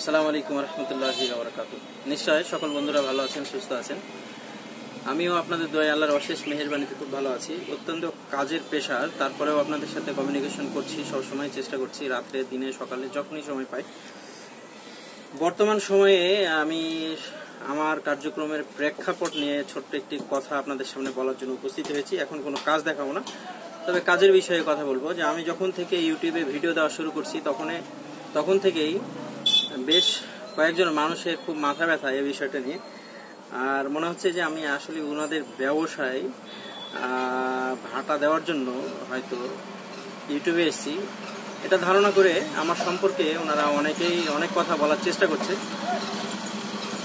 আসসালামু আলাইকুম রহমতুল্লাহ বরকাত নিশ্চয় সকল বন্ধুরা ভালো আছেন, সুস্থ আছেন। আমিও আপনাদের দোয়া আল্লাহর অশেষ মেহেরবানিতে খুব ভালো আছি। অত্যন্ত কাজের পেশার, তারপরেও আপনাদের সাথে কমিউনিকেশন করছি, সবসময় চেষ্টা করছি, রাত্রে, দিনে, সকালে, যখনই সময় পাই। বর্তমান সময়ে আমি আমার কার্যক্রমের প্রেক্ষাপট নিয়ে ছোট্ট একটি কথা আপনাদের সামনে বলার জন্য উপস্থিত হয়েছি। এখন কোনো কাজ দেখাবো না। তবে কাজের বিষয়ে কথা বলব যে আমি যখন থেকে ইউটিউবে ভিডিও দেওয়া শুরু করছি, তখন তখন থেকেই বেশ কয়েকজন মানুষের খুব মাথা ব্যথা এই বিষয়টা নিয়ে। আর মনে হচ্ছে যে আমি আসলে ওনাদের ব্যবসায় ভাটা দেওয়ার জন্য হয়তো ইউটিউবে এসেছি। এটা ধারণা করে আমার সম্পর্কে ওনারা অনেকেই অনেক কথা বলার চেষ্টা করছে।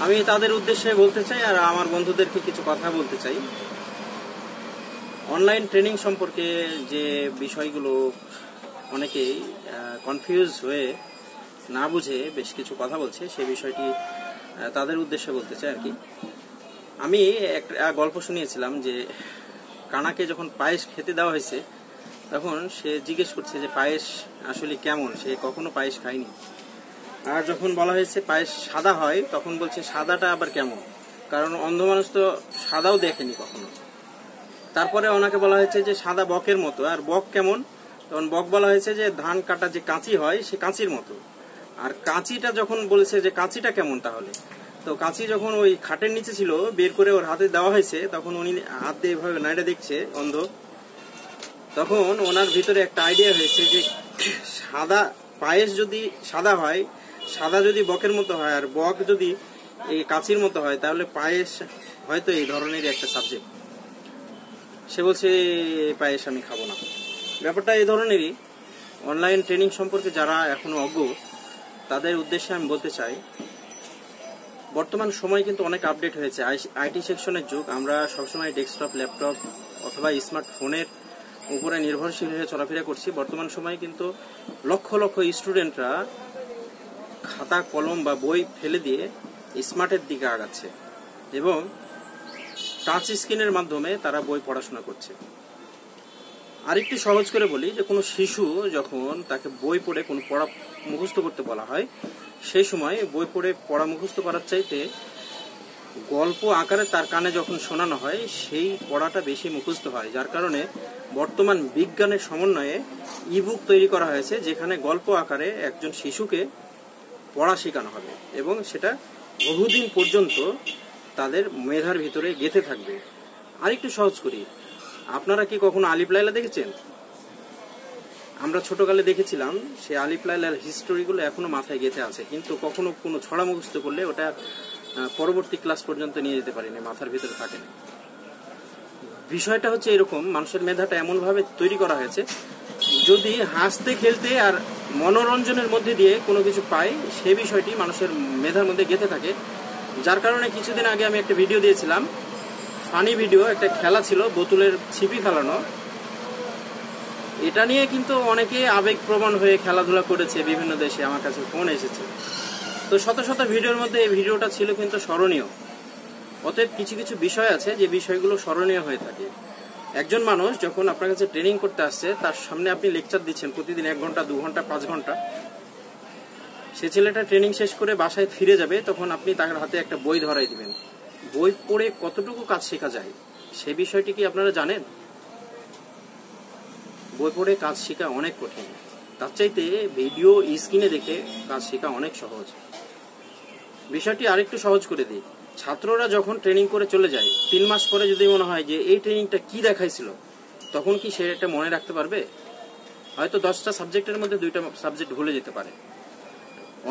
আমি তাদের উদ্দেশ্যে বলতে চাই আর আমার বন্ধুদেরকে কিছু কথা বলতে চাই। অনলাইন ট্রেনিং সম্পর্কে যে বিষয়গুলো অনেকেই কনফিউজ হয়ে না বুঝে বেশ কিছু কথা বলছে, সে বিষয়টি তাদের উদ্দেশ্যে বলতে চাই আর কি। আমি একটা গল্প শুনিয়েছিলাম যে কানাকে যখন পায়েস খেতে দেওয়া হয়েছে, তখন সে জিজ্ঞেস করছে যে পায়েস আসলে কেমন? সে কখনো পায়েস খায়নি। আর যখন বলা হয়েছে পায়েস সাদা হয়, তখন বলছে সাদাটা আবার কেমন? কারণ অন্ধ মানুষ তো সাদাও দেখেনি কখনো। তারপরে ওনাকে বলা হয়েছে যে সাদা বকের মতো। আর বক কেমন? তখন বক বলা হয়েছে যে ধান কাটা যে কাঁচি হয়, সে কাঁচির মতো। আর কাঁচিটা যখন বলেছে যে কাঁচিটা কেমন তাহলে? তো কাঁচি যখন ওই খাটের নিচে ছিল, বের করে ওর হাতে দেওয়া হয়েছে, তখন উনি হাত এভাবে নাইডে দেখছে, অন্ধ। তখন ওনার ভিতরে একটা আইডিয়া হয়েছে যে সাদা পায়েস যদি সাদা হয়, সাদা যদি বকের মতো হয় আর বক যদি এই কাঁচির মতো হয়, তাহলে পায়েস হয়তো এই ধরনেরই একটা সাবজেক্ট সে বলছে পায়েস আমি খাব না। ব্যাপারটা এই ধরনেরই। অনলাইন ট্রেনিং সম্পর্কে যারা এখনও অজ্ঞ তাদের উদ্দেশ্যে আমি বলতে চাই, বর্তমান সময় কিন্তু অনেক আপডেট হয়েছে। আইটি সেকশনের যুগ, আমরা সবসময় ডেস্কটপ ল্যাপটপ অথবা স্মার্টফোনের উপরে নির্ভরশীল হয়ে চলাফেরা করছি। বর্তমান সময়ে কিন্তু লক্ষ লক্ষ স্টুডেন্টরা খাতা, কলম বা বই ফেলে দিয়ে স্মার্টের দিকে আগাচ্ছে এবং টাচ স্ক্রিনের মাধ্যমে তারা বই পড়াশোনা করছে। আরেকটু সহজ করে বলি যে, কোনো শিশু যখন তাকে বই পড়ে কোনো পড়া মুখস্থ করতে বলা হয়, সেই সময় বই পড়ে পড়া মুখস্থ করার চাইতে গল্প আকারে তার কানে যখন শোনানো হয়, সেই পড়াটা বেশি মুখস্থ হয়। যার কারণে বর্তমান বিজ্ঞানের সমন্বয়ে ইবুক তৈরি করা হয়েছে, যেখানে গল্প আকারে একজন শিশুকে পড়া শেখানো হবে এবং সেটা বহুদিন পর্যন্ত তাদের মেধার ভিতরে গেঁথে থাকবে। আরেকটু সহজ করি আপনারা কি কখনো আলিফ লাইলা দেখেছেন? আমরা ছোটকালে দেখেছিলাম, সে আলিফ লাইলার হিস্টোরিগুলো এখনও মাথায় গেঁথে আছে। কিন্তু কখনো কোনো ছড়া মুখস্থ করলে ওটা পরবর্তী ক্লাস পর্যন্ত নিয়ে যেতে পারিনি, মাথার ভিতরে থাকে না। বিষয়টা হচ্ছে এরকম, মানুষের মেধাটা এমনভাবে তৈরি করা হয়েছে, যদি হাসতে, খেলতে আর মনোরঞ্জনের মধ্যে দিয়ে কোনো কিছু পায়, সে বিষয়টি মানুষের মেধার মধ্যে গেঁথে থাকে। যার কারণে কিছুদিন আগে আমি একটা ভিডিও দিয়েছিলাম ফানি ভিডিও, একটা খেলা ছিল, বোতলের ছিপি ফেলানো। এটা নিয়ে কিন্তু অনেকে আবেগপ্রবণ হয়ে খেলাধুলা করেছে বিভিন্ন দেশে, আমার কাছে ফোন এসেছে। তো শত শত ভিডিওর মধ্যে এই ভিডিওটা ছিল কিন্তু স্মরণীয়। অতএব কিছু কিছু বিষয় আছে যে বিষয়গুলো স্মরণীয় হয়ে থাকে। একজন মানুষ যখন আপনার কাছে ট্রেনিং করতে আসছে, তার সামনে আপনি লেকচার দিচ্ছেন প্রতিদিন এক ঘণ্টা, দু ঘণ্টা, পাঁচ ঘণ্টা। সে ছেলেটা ট্রেনিং শেষ করে বাসায় ফিরে যাবে, তখন আপনি তার হাতে একটা বই ধরাই দিবেন। বই পড়ে কতটুকু কাজ শেখা যায়, সে বিষয়টি কি আপনারা জানেন? বই পড়ে কাজ শেখা অনেক কঠিন। তার চাইতে ভিডিও স্ক্রিনে দেখে কাজ শেখা অনেক সহজ। বিষয়টি আরেকটু সহজ করে দিই। ছাত্ররা যখন ট্রেনিং করে চলে যায়, তিন মাস পরে যদি মনে হয় যে এই ট্রেনিংটা কি দেখাইছিল, তখন কি সে এটা মনে রাখতে পারবে? হয়তো দশটা সাবজেক্টের মধ্যে দুইটা সাবজেক্ট ভুলে যেতে পারে।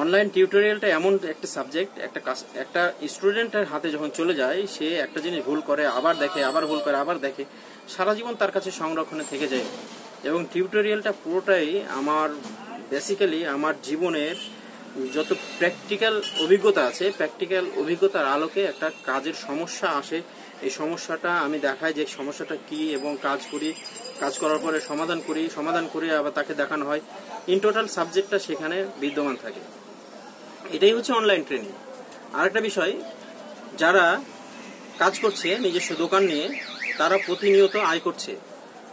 অনলাইন টিউটোরিয়ালটা এমন একটা সাবজেক্ট একটা একটা স্টুডেন্টের হাতে যখন চলে যায়, সে একটা জিনিস ভুল করে, আবার দেখে, আবার ভুল করে, আবার দেখে, সারা জীবন তার কাছে সংরক্ষণে থেকে যায়। এবং টিউটোরিয়ালটা পুরোটাই আমার বেসিক্যালি আমার জীবনের যত প্র্যাকটিক্যাল অভিজ্ঞতা আছে প্র্যাকটিক্যাল অভিজ্ঞতার আলোকে একটা কাজের সমস্যা আসে। এই সমস্যাটা আমি দেখাই যে সমস্যাটা কি এবং কাজ করি, কাজ করার পরে সমাধান করি, সমাধান করে আবার তাকে দেখানো হয়। ইন টোটাল সাবজেক্টটা সেখানে বিদ্যমান থাকে। এটাই হচ্ছে অনলাইন ট্রেনিং আরেকটা বিষয়, যারা কাজ করছে, নিজস্ব দোকান নিয়ে, তারা প্রতিনিয়ত আয় করছে।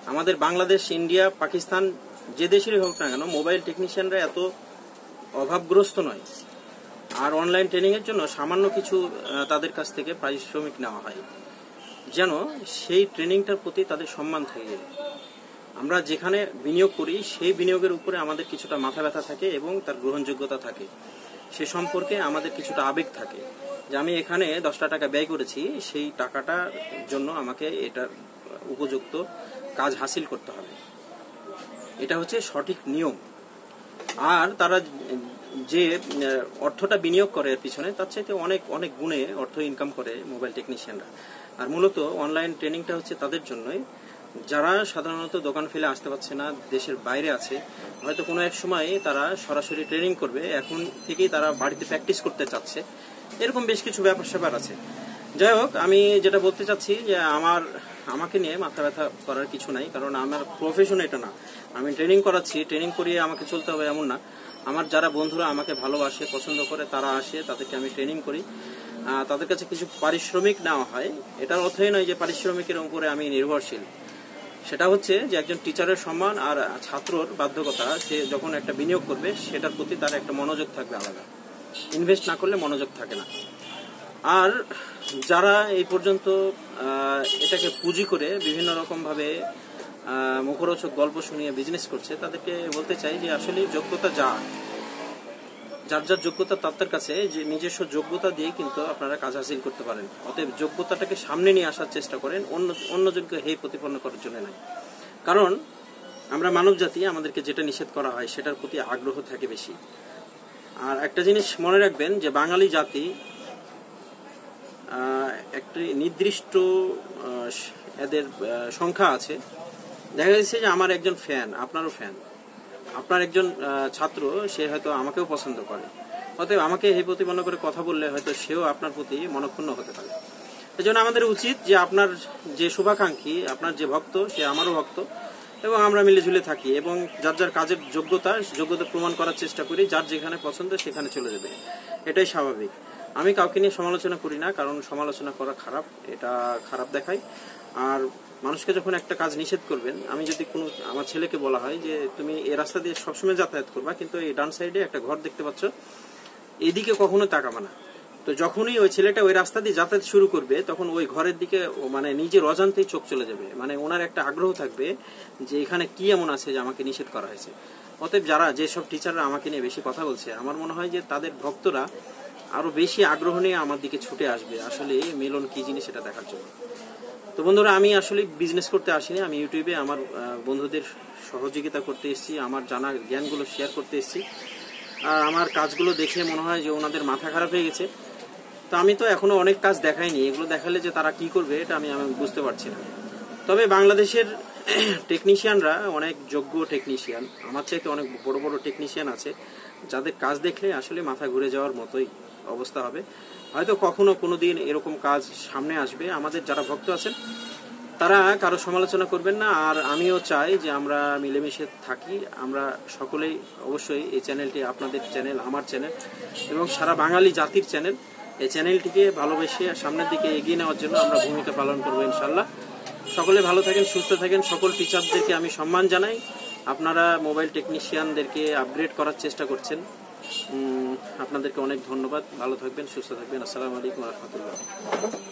আমাদের বাংলাদেশ, ইন্ডিয়া, পাকিস্তান, যে দেশেরই হোক না কেন মোবাইল টেকনিশিয়ানরা এত অভাবগ্রস্ত নয়। আর অনলাইন ট্রেনিংয়ের জন্য সামান্য কিছু তাদের কাছ থেকে পারিশ্রমিক নেওয়া হয়। যেন সেই ট্রেনিংটার প্রতি তাদের সম্মান থাকে। আমরা যেখানে বিনিয়োগ করি, সেই বিনিয়োগের উপরে আমাদের কিছুটা মাথা ব্যথা থাকে এবং তার গ্রহণযোগ্যতা থাকে। সে সম্পর্কে আমাদের কিছুটা আবেগ থাকে যে আমি এখানে দশটা টাকা ব্যয় করেছি, সেই টাকাটার জন্য আমাকে এটার উপযুক্ত কাজ হাসিল করতে হবে। এটা হচ্ছে সঠিক নিয়ম। আর তারা যে অর্থটা বিনিয়োগ করে এর পিছনে, তার চাইতে অনেক অনেক গুণে অর্থ ইনকাম করে মোবাইল টেকনিশিয়ানরা। আর মূলত অনলাইন ট্রেনিংটা হচ্ছে তাদের জন্যই। যারা সাধারণত দোকান ফেলে আসতে পারছে না, দেশের বাইরে আছে, হয়তো কোনো এক সময় তারা সরাসরি ট্রেনিং করবে। এখন থেকেই তারা বাড়িতে প্র্যাকটিস করতে চাচ্ছে। এরকম বেশ কিছু ব্যাপার স্যাপার আছে। যাই হোক, আমি যেটা বলতে চাচ্ছি যে আমার, আমাকে নিয়ে মাথা ব্যথা করার কিছু নাই, কারণ আমার প্রফেশন এটা না। আমি ট্রেনিং করাচ্ছি ট্রেনিং করিয়ে আমাকে চলতে হবে এমন না। আমার যারা বন্ধুরা আমাকে ভালোবাসে, পছন্দ করে, তারা আসে, তাদেরকে আমি ট্রেনিং করি। তাদের কাছে কিছু পারিশ্রমিক নেওয়া হয়। এটার অর্থই নয় যে পারিশ্রমিকের উপরে আমি নির্ভরশীল। সেটা হচ্ছে যে একজন টিচারের সম্মান আর ছাত্রর বাধ্যকতা, সে যখন একটা বিনিয়োগ করবে, সেটার প্রতি তার একটা মনোযোগ থাকবে আলাদা। ইনভেস্ট না করলে মনোযোগ থাকে না। আর যারা এই পর্যন্ত এটাকে পুঁজি করে বিভিন্ন রকমভাবে মুখরোচক গল্প শুনিয়ে বিজনেস করছে, তাদেরকে বলতে চাই যে আসলে যোগ্যতা যা যার যার যোগ্যতা তাদের কাছে যে নিজস্ব যোগ্যতা দিয়ে কিন্তু আপনারা কাজ হাসিল করতে পারেন। অতএব যোগ্যতাটাকে সামনে নিয়ে আসার চেষ্টা করেন, অন্য, অন্যজনকে হে প্রতিপন্ন করার জন্য নাই কারণ আমরা মানব জাতি, আমাদেরকে যেটা নিষেধ করা হয় সেটার প্রতি আগ্রহ থাকে বেশি। আর একটা জিনিস মনে রাখবেন যে বাঙালি জাতি একটি নির্দিষ্ট এদের সংখ্যা আছে। দেখা যাচ্ছে যে আমার একজন ফ্যান আপনারও ফ্যান আপনার একজন ছাত্র, সে হয়তো আমাকেও পছন্দ করে। অতএব আমাকে হে মনে করে কথা বললে হয়তো সেও আপনার প্রতি মনক্ষুণ্ণ হতে পারে। এই জন্য আমাদের উচিত যে আপনার যে শুভাকাঙ্ক্ষী, আপনার যে ভক্ত, সে আমারও ভক্ত, এবং আমরা মিলে ঝুলে থাকি, এবং যার যার কাজের যোগ্যতা যোগ্যতা প্রমাণ করার চেষ্টা করি, যার যেখানে পছন্দ সেখানে চলে যাবে। এটাই স্বাভাবিক। আমি কাউকে নিয়ে সমালোচনা করি না, কারণ সমালোচনা করা খারাপ, এটা খারাপ দেখায়। আর মানুষকে যখন একটা কাজ নিষেধ করবেন, আমি যদি কোনো আমার ছেলেকে বলা হয় যে, তুমি এই রাস্তা দিয়ে সবসময় যাতায়াত করবা, কিন্তু এই ডান সাইডে একটা ঘর দেখতে পাচ্ছ, এদিকে কখনো তাকাবে না। তো যখনই ওই ছেলেটা ওই রাস্তা দিয়ে যাতায়াত শুরু করবে, তখন ওই ঘরের দিকে মানে নিজের অজান্তেই চোখ চলে যাবে। মানে ওনার একটা আগ্রহ থাকবে যে, এখানে কি এমন আছে যে, আমাকে নিষেধ করা হয়েছে? অতএব যারা, যেসব টিচাররা আমাকে নিয়ে বেশি কথা বলছে, আমার মনে হয় যে, তাদের ভক্তরা আরও বেশি আগ্রহ নিয়ে আমার দিকে ছুটে আসবে। আসলে মিলন কি জিনিস, সেটা দেখার জন্য। তো বন্ধুরা, আমি আসলে বিজনেস করতে আসিনি। আমি ইউটিউবে আমার বন্ধুদের সহযোগিতা করতে এসেছি, আমার জানা জ্ঞানগুলো শেয়ার করতে এসেছি। আর আমার কাজগুলো দেখে মনে হয় যে ওনাদের মাথা খারাপ হয়ে গেছে। তো আমি তো এখনও অনেক কাজ দেখাইনি। এগুলো দেখালে যে তারা কি করবে, এটা আমি আমি বুঝতে পারছি না। তবে বাংলাদেশের টেকনিশিয়ানরা অনেক যোগ্য টেকনিশিয়ান আমার চাইতে অনেক বড় বড় টেকনিশিয়ান আছে। যাদের কাজ দেখলে আসলে মাথা ঘুরে যাওয়ার মতোই। অবস্থা হবে। হয়তো কখনো কোনো দিন এরকম কাজ সামনে আসবে। আমাদের যারা ভক্ত আছেন, তারা কারও সমালোচনা করবেন না। আর আমিও চাই যে আমরা মিলেমিশে থাকি। আমরা সকলেই অবশ্যই এই চ্যানেলটি, আপনাদের চ্যানেল, আমার চ্যানেল এবং সারা বাঙালি জাতির চ্যানেল, এই চ্যানেলটিকে ভালোবেসে সামনের দিকে এগিয়ে নেওয়ার জন্য আমরা ভূমিকা পালন করব ইনশাল্লাহ সকলে ভালো থাকেন, সুস্থ থাকেন। সকল টিচারদেরকে আমি সম্মান জানাই। আপনারা মোবাইল টেকনিশিয়ানদেরকে আপগ্রেড করার চেষ্টা করছেন। আপনাদেরকে অনেক ধন্যবাদ। ভালো থাকবেন সুস্থ থাকবেন। আসসালামু আলাইকুম রহমতুল্লাহ।